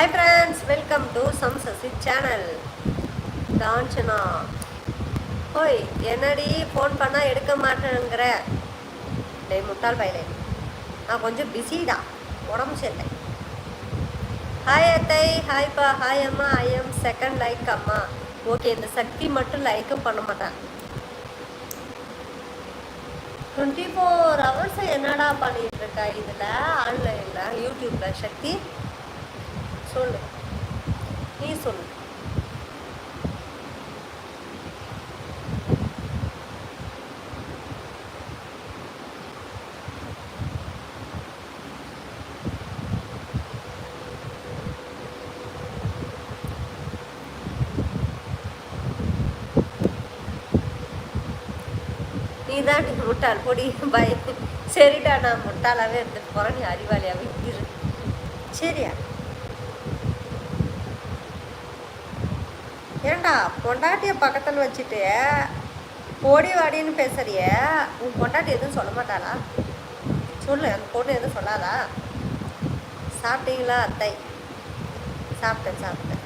Hi friends welcome to Sam Sasi channel Kanchana ஓய் என்னடி phone பண்ணால் எடுக்க மாட்டேங்கிற? டேய் முட்டால் பையலே. நான் கொஞ்சம் பிஸிடா உடம்பு சரியில்லை. ஹாய் அத்தை ஹாய்ப்பா ஹாய் அம்மா. ஐ எம் செகண்ட் லைக் அம்மா. ஓகே இந்த சக்தி மட்டும் லைக்கும் பண்ண மாட்டேன். டுவெண்ட்டி ஃபோர் ஹவர்ஸ் என்னடா பண்ணிகிட்ருக்கா இருக்கா? இதில் ஆன்லைனில் யூடியூப்பில் சக்தி. சொல்லு. நீ சொல்லு. நீ தான் முட்டாள். பொடி பய. சரிடா நான் முட்டாளாவே இருந்துட்டு போகிறேன் நீ அறிவாளியாவே இரு. சரியா? ஏண்டா பொண்டாட்டியை பக்கத்தில் வச்சுட்டு போடி வாடின்னு பேசுறிய? உன் பொண்டாட்டி எதுவும் சொல்ல மாட்டாளா? சொல்லு அந்த பொண்ணு எதுவும் சொல்லாதா? சாப்பிட்டீங்களா அத்தை? சாப்பிட்டேன் சாப்பிட்டேன்.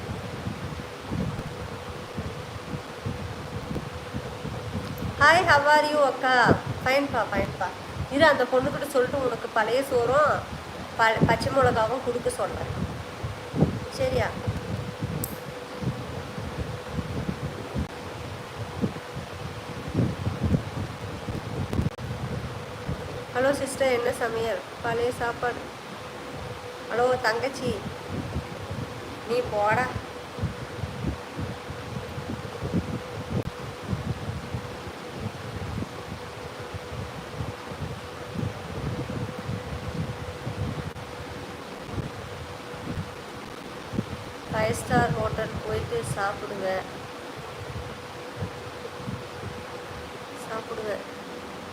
ஹாய் ஹவார் யூ அக்கா? ஃபைன்ப்பா ஃபைன்ப்பா இரு அந்த பொண்ணுக்கிட்ட சொல்லிட்டு உனக்கு பழைய சோறும் ப பச்சை மிளகாவும் கொடுக்க சொல்கிறேன் சரியா? சிஸ்டர் என்ன சமையல்? பழைய சாப்பாடு. ஹலோ தங்கச்சி. நீ போடா. ஃபைவ் ஸ்டார் ஹோட்டல் போயிட்டு சாப்பிடுவேன் சாப்பிடுவேன்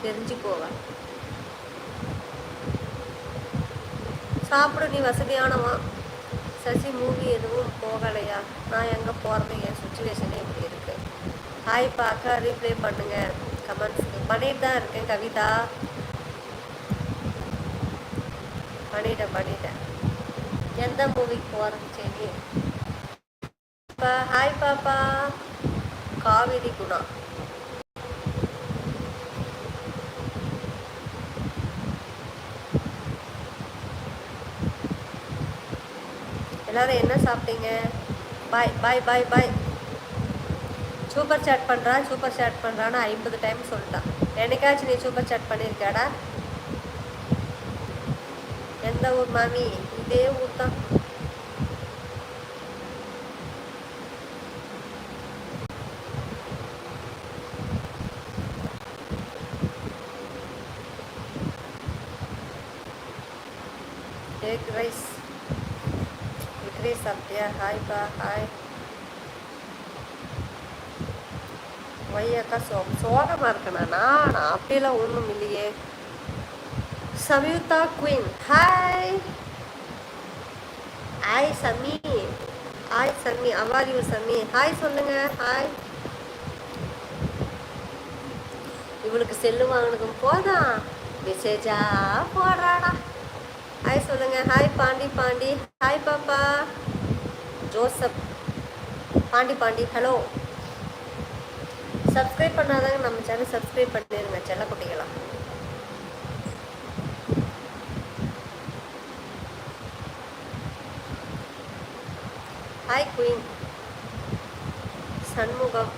தெரிஞ்சுக்கோவேன் சாப்பிடு நீ வசதியானவா சசி மூவி எதுவும் போகலையா? நான் எங்கே போகிறது என் சுச்சுவேஷனே இப்படி இருக்கு. ஹாய் பார்க்க ரீப்ளே பண்ணுங்க. கமெண்ட்ஸுக்கு பண்ணிட்டு தான் இருக்கேன் கவிதா. பண்ணிட்டேன் பண்ணிட்டேன். எந்த மூவிக்கு போகிறது சரி? இப்போ ஹாய் பாப்பா. காவிரி குணா. எல்லாரும் என்ன சாப்பிட்டீங்க? Bye bye bye bye super chat பண்ணுறான் சூப்பர் சாட் பண்ணுறான்னு ஐம்பது டைம் சொல்லிட்டான் என்னைக்காச்சும் நீ சூப்பர் சாட் பண்ணியிருக்காடா எந்த ஊர் மாமி? இதே ஊர் தான் எக் ரைஸ் எக் ரைஸ் சாப்பிட்டியா ஹாய்ப்பா ஹாய் ஒய்யாக்கா சோ சோகமாக இருக்கேனா நான் அப்படியெல்லாம் ஒன்றும் இல்லையே Samyuktha queen hi hi Sami hi Sami how are you Sami hi சொல்லுங்க. ஹாய் இவளுக்கு செல்லு வாங்கினதும் போதான் மெசேஜா போடுறாடா. ஹாய் சொல்லுங்க. ஹாய் பாண்டி பாண்டி. ஹாய் பாப்பா. Joseph. Pandi Pandi. Hello subscribe பண்ணாதாங்க நம்ம சேனல் சப்ஸ்கிரைப் பண்ணிடுங்க செல்ல குட்டிகளா. Hi queen Shanmugam.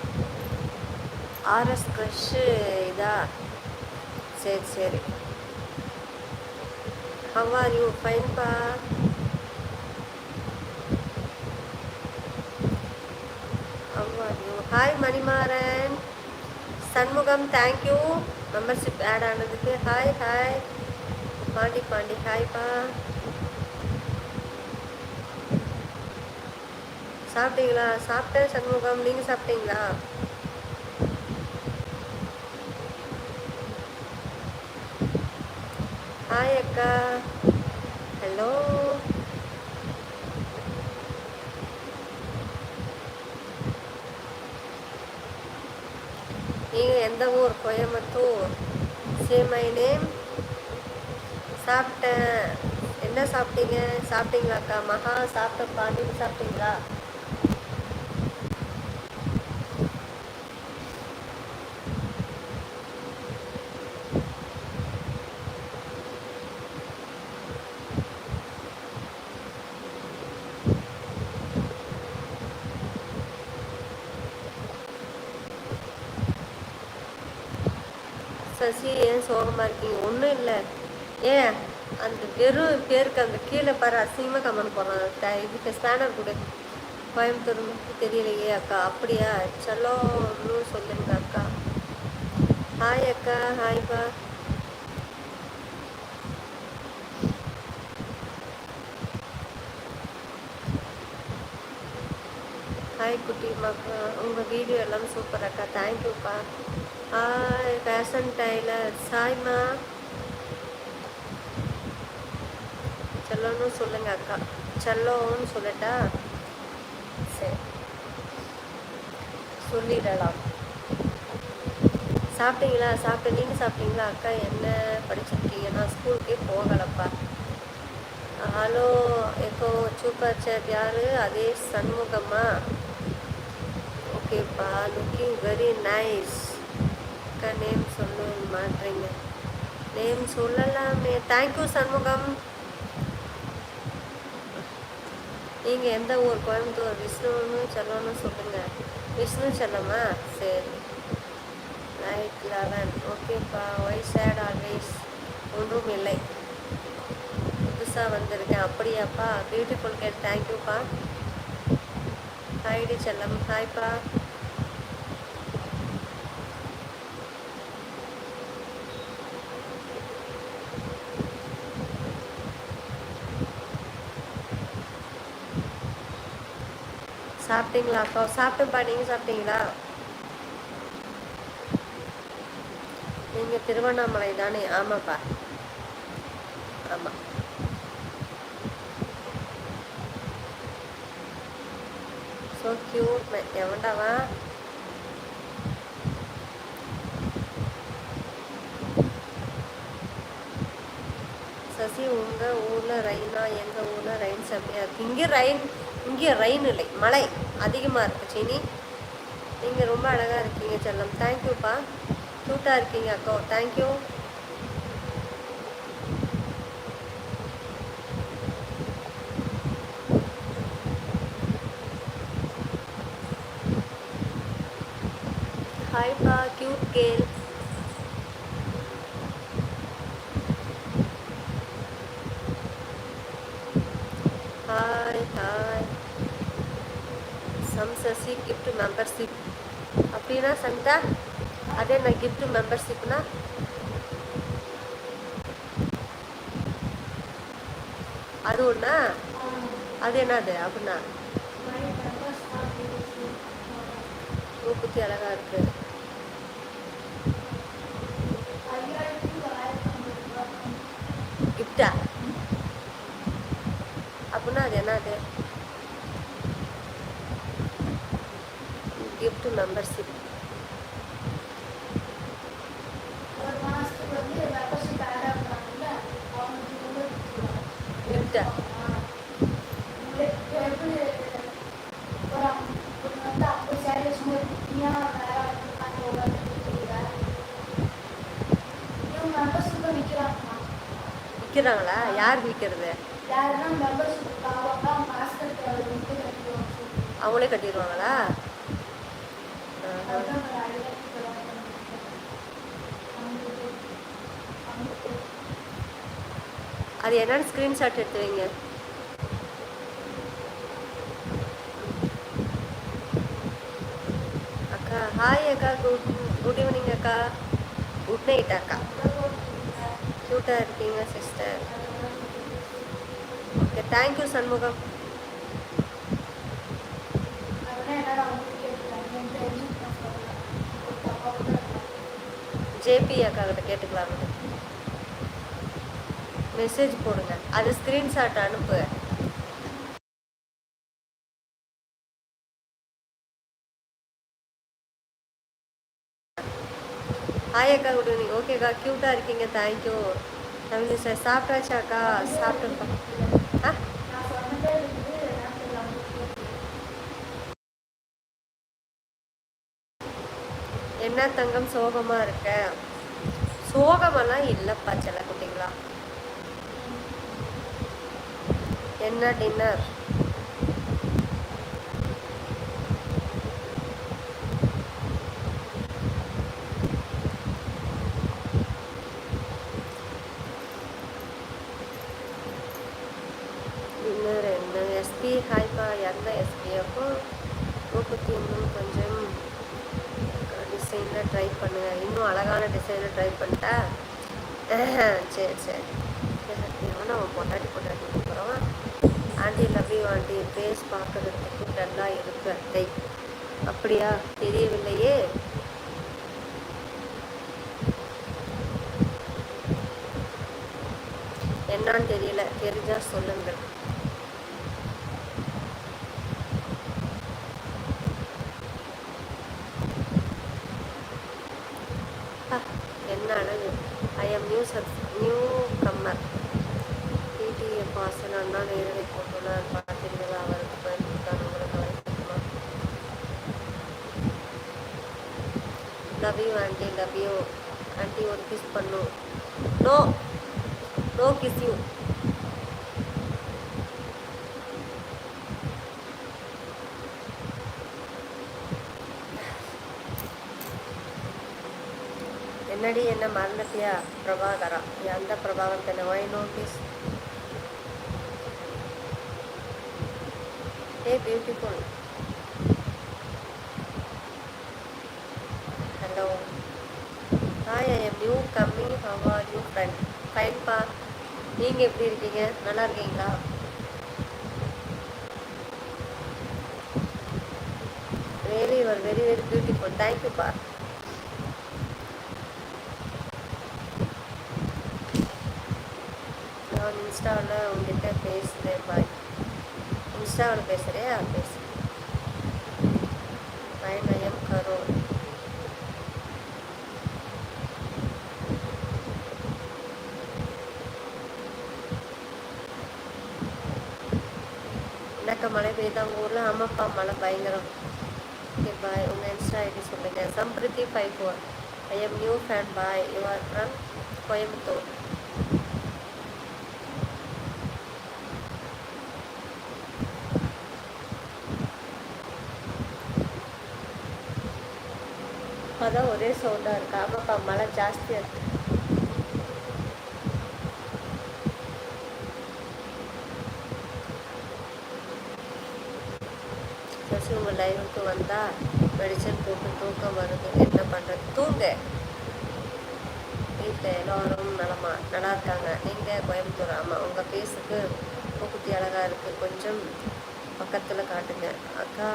RS crush இதா. சரி சரி. How are you ஃபைன்பா how are you hi Manimaran Shanmugam thank you membership add ஆனதுக்கு. ஹாய் ஹாய் பாண்டி பாண்டி ஹாய்ப்பா சாப்பிட்டீங்களா? சாப்பிட்டேன் சண்முகம். நீங்கள் சாப்பிட்டீங்களா? ஹாய் அக்கா ஹலோ நீங்கள் எந்த ஊர்? கோயம்புத்தூர். சே மை நேம் சாப்பிட்டேன். என்ன சாப்பிட்டீங்க? சாப்பிட்டீங்களா அக்கா மகா சாப்பிட்டப்பா நீங்கள் சாப்பிட்டீங்களா சசி ஏன் சோகமாக இருக்கீங்க ஒன்றும் இல்லை. ஏன்? அந்த வெறும் பேருக்கு அந்த கீழே பாரு அசிங்கமாக கமெண்ட் போடுறான். இதுக்கு ஸ்பேனர் கொடு. கோயம்புத்தூர் தெரியலையே அக்கா. அப்படியா? செல்லோன்னு சொல்லுங்க அக்கா. ஹாய் அக்கா. ஹாய்ப்பா ஹாய் குட்டிமாக்கா உங்கள் வீடியோ எல்லாம் சூப்பர் அக்கா. தேங்க்யூப்பா ஹாய் ஃபேஷன் டைலர் சாய்மா செல்லோன்னு சொல்லுங்க அக்கா. செல்லோன்னு சொல்லட்டா? சரி. சொல்லிடலாம். சாப்பிட்டீங்களா? சாப்பிட்டு நீங்கள் சாப்பிட்டீங்களா? அக்கா என்ன படிச்சிருக்கீங்க? நான் ஸ்கூலுக்கே போகலப்பா. ஹலோ இப்போ சூப்பர் சேட் யாரு? அதே சண்முகமா ஓகேப்பா. லுக்கிங் வெரி நைஸ் அக்கா நேம் சொல்ல மாட்டேங்க நேம் சொல்லலாமே. Thank you Shanmugam. நீங்கள் எந்த ஊர் கோயம்புத்தூர் விஷ்ணுன்னு செல்லணும்னு சொல்லுங்கள் விஷ்ணு செல்லமா சரி. நைட் லெவன் ஓகேப்பா ஒய் சேட் ஆல்வேஸ் ஒன்றும் இல்லை. புதுசாக வந்திருக்கேன். அப்படியாப்பா? பியூட்டிஃபுல் கேட் தேங்க்யூப்பா ஹாய்டி செல்லம். ஹாய்ப்பா சாப்பிட்டீங்களா? அப்பா சாப்பிட்டேன்ப்பா நீங்கள் சாப்பிட்டீங்களா? நீங்கள் திருவண்ணாமலை தானே? ஆமாப்பா. ஆமாம் ஸோ க்யூட் எவன்டாவா? சசி உங்கள் ஊரில் ரெயினா எங்கள் ஊரில் ரெயின் செம்மையாக இருக்குது இங்கே ரெயின் இங்கே ரெயின் இல்லை. மழை. அதிகமாக இருக்குது சீனி நீங்கள் ரொம்ப அழகாக இருக்கீங்க செல்லம். தேங்க்யூப்பா க்யூட்டாக இருக்கீங்க அக்கா. Thank you ஹாய்ப்பா cute girl hi hi Sam Sasi gift membership அப்படின்னா சந்தா அதே நான் கிஃப்ட் மெம்பர்ஷிப்னா அது ஒன்றா அது என்னது? அப்படின்னா? மூக்குத்தி அழகா இருக்கு. கிஃப்டா அப்படின்னா அது என்னது? கிஃப்ட் மெம்பர்ஷிப் கிஃப்டா விற்கிறாங்களா யார் விற்கிறது அவங்களே கட்டிடுவாங்களா. அது என்னன்னு ஸ்க்ரீன்ஷாட் எடுத்து வைங்க. அக்கா ஹாய் அக்கா குட் குட் ஈவினிங் அக்கா. குட் நைட் அக்கா. க்யூட்டாக இருக்கீங்க sister okay thank you Shanmugam. JP அக்கா கிட்ட கேட்டுக்கலாம் மெசேஜ் போடுங்க. அது ஸ்க்ரீன்ஷாட் அனுப்பு. ஹாய் அக்கா குட் ஈவினிங் ஓகேக்கா க்யூட்டாக இருக்கீங்க. தேங்க்யூ தமிழ் சார் சாப்பிட்டாச்சாக்கா சாப்பிட்டுப்பா ஆ? என்ன தங்கம் சோகமா இருக்க? சோகமெல்லாம் இல்லைப்பா செல்ல குட்டிங்களா? என்ன டின்னர் என்ன எஸ்பி ஹாய்ப்பா எந்த எஸ்பி அப்போ மூக்குத்தி இன்னும் கொஞ்சம் டிசைனில் ட்ரை பண்ணுங்க. இன்னும் அழகான டிசைனை ட்ரை பண்ணிட்டா சரி சரி. எவனா அவன் பொண்டாட்டி பொண்டாட்டி போகிறோம் ஆண்டி லவ்யூ ஆண்டி. ஃபேஸ் பார்க்கறதுக்கு நல்லா இருக்கு அத்தை. அப்படியா? தெரியவில்லையே? என்னன்னு தெரியல. தெரிஞ்சால் சொல்லுங்கள். Love you aunty love you. Aunty ஒரு கிஸ் பண்ணும் நோ நோ கிஸ் யூ என்னடி என்ன மறந்துட்டியா? பிரபாகரா. எந்த பிரபாகர் தானே. Why notice a beautiful hello hi I am new coming how are you ஃபைன்ப்பா நீங்கள் எப்படி இருக்கீங்க? நல்லா இருக்கீங்களா? Very your very very beautiful தேங்க்யூப்பா நான் இன்ஸ்டாவில் உங்ககிட்ட பேசுகிறேன் பாய் இன்ஸ்டாவில் பேசுகிறேன் பேசுகிறேன் பாய் பாய் எனக்கு மழை பெய்யுது அவங்க ஊரில் ஆமாப்பா மழை பயங்கரம். ஓகே பாய் உங்கள் இன்ஸ்டா ஐடி சொல்லுங்கள் Sampriti five four I am new fan boy you are from Coimbatore அதான் ஒரே சவுண்டாக இருக்கு. ஆமாப்பா மழை ஜாஸ்தியாக இருக்குது சசி உங்கள் லைவுக்கு வந்தால் மெடிசன் போட்டு தூக்கம் வருது. என்ன பண்ணுறது தூங்க. வீட்டில் எல்லோரும் நலமா நல்லா இருக்காங்க. நீங்கள் கோயம்புத்தூர்? ஆமாம் உங்கள் ஃபேஸுக்கு பூக்குத்தி அழகாக இருக்குது கொஞ்சம் பக்கத்தில் காட்டுங்க. அக்கா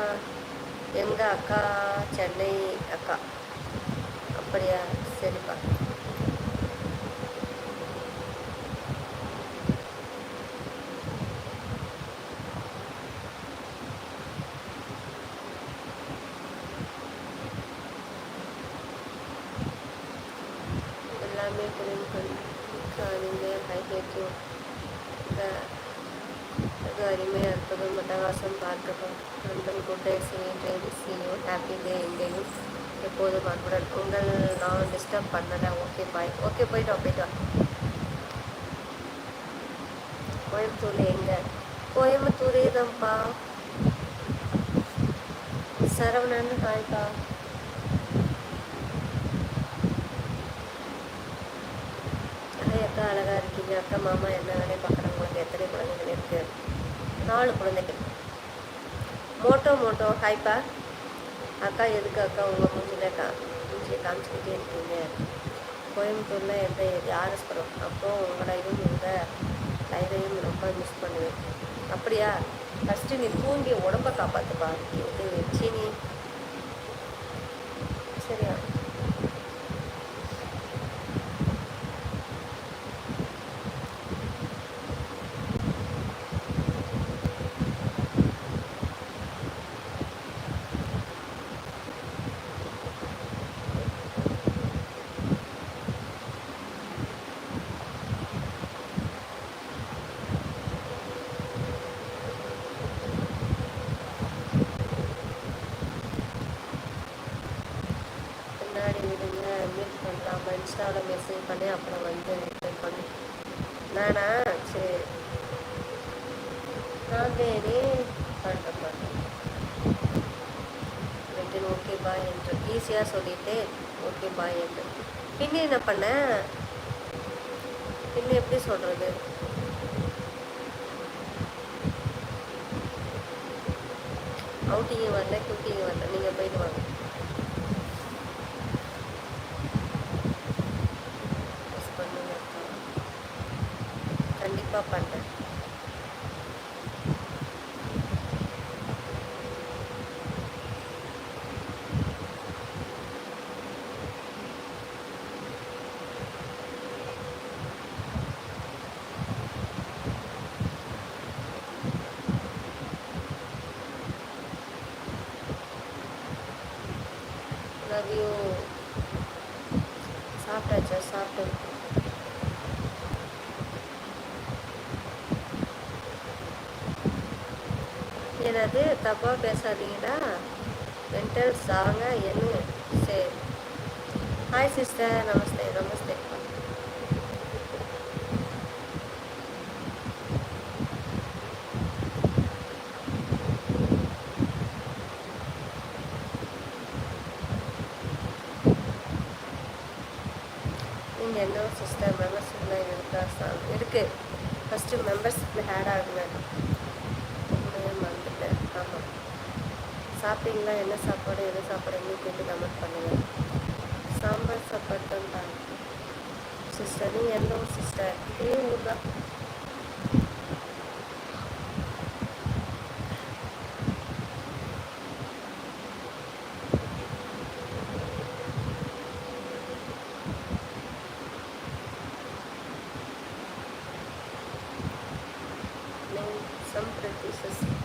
எங்கள் அக்கா? சென்னை அக்கா. அப்படியா? சரிப்பா. எல்லாமே புரிந்து நீங்கள் ஹை ஹேட்யூ இந்த இது அருமையாக இருப்பதும் மட்டவாசம் பார்க்கணும் நண்பன் குட் டே சி ஹாப்பி டே எங்கேயும் எப்போதும் அன்புடன் உங்கள் நான் டிஸ்டர்ப் பண்ணலை ஓகே பாய் ஓகே போயிட்டு வா போயிட்டு வா கோயம்புத்தூர்ல எங்க கோயம்புத்தூரே தான்ப்பா சரவணன் காய்ப்பா ஹாய் அக்கா அழகாக இருக்கீங்க அக்கா மாமா என்ன வேலையை பார்க்குறவங்களுக்கு எத்தனை குழந்தைகள் இருக்குது நாலு குழந்தைகள். மோட்டோ மோட்டோ ஹாய்ப்பா அக்கா எதுக்கு அக்கா உங்கள் மூஞ்சியில் கா மூஞ்சியை காமிச்சிக்கிட்டே இருக்கீங்க? கோயம்புத்தூரில் எந்த ஏரியா? ஆர்எஸ்புரம் உங்களோட உங்களையும் உங்கள் லைவையும் ரொம்ப மிஸ் பண்ணுவேன். அப்படியா? ஃபஸ்ட்டு நீ தூங்கி உடம்ப காப்பாற்றுப்பா இது சீனி சரியா இன்ஸ்டாவில் மெசேஜ் பண்ணி அப்புறம் வந்து ரிப்ளை பண்ணி நானா சரி அதேனே பண்ணுறேன் பண்ணுறேன் ரெண்டு ஓகே பாய் என்று சொல்லிட்டு ஓகே பாய் என்று. பின்ன என்ன பண்ணேன் பின்ன எப்படி சொல்கிறது அவுட்டிங்க வரல குக்கிங்கும் வரல நீங்கள் போயிட்டு வாங்க மிஸ் பண்ணுங்க கண்டிப்பாக பண்ணுறேன் ஐயோ. சாப்பிட்டாச்சா? சாப்பிட்டேன் என்னது? தப்பாக பேசாதீங்கடா. மென்டல் சாங்க என்ன? சரி ஹாய் சிஸ்டர் நமஸ்தே நீங்கள் என்ன சிஸ்டர் மெம்பர்ஷிப்லாம் இருக்கா? சாங் இருக்குது ஃபஸ்ட்டு மெம்பர்ஷிப்பில் ஆட் ஆகுவேன் உண்மையை ஆமாம் சாப்பிட்டீங்களா? என்ன சாப்பாடு? எது சாப்பாடுன்னு கேட்டு கமெண்ட் பண்ணுங்கள் சாம்பார் சாப்பாடு தான். சிஸ்டர் நீங்கள் எந்த ஒரு சிஸ்டர் இதே ஊர் தான் tão preguiça.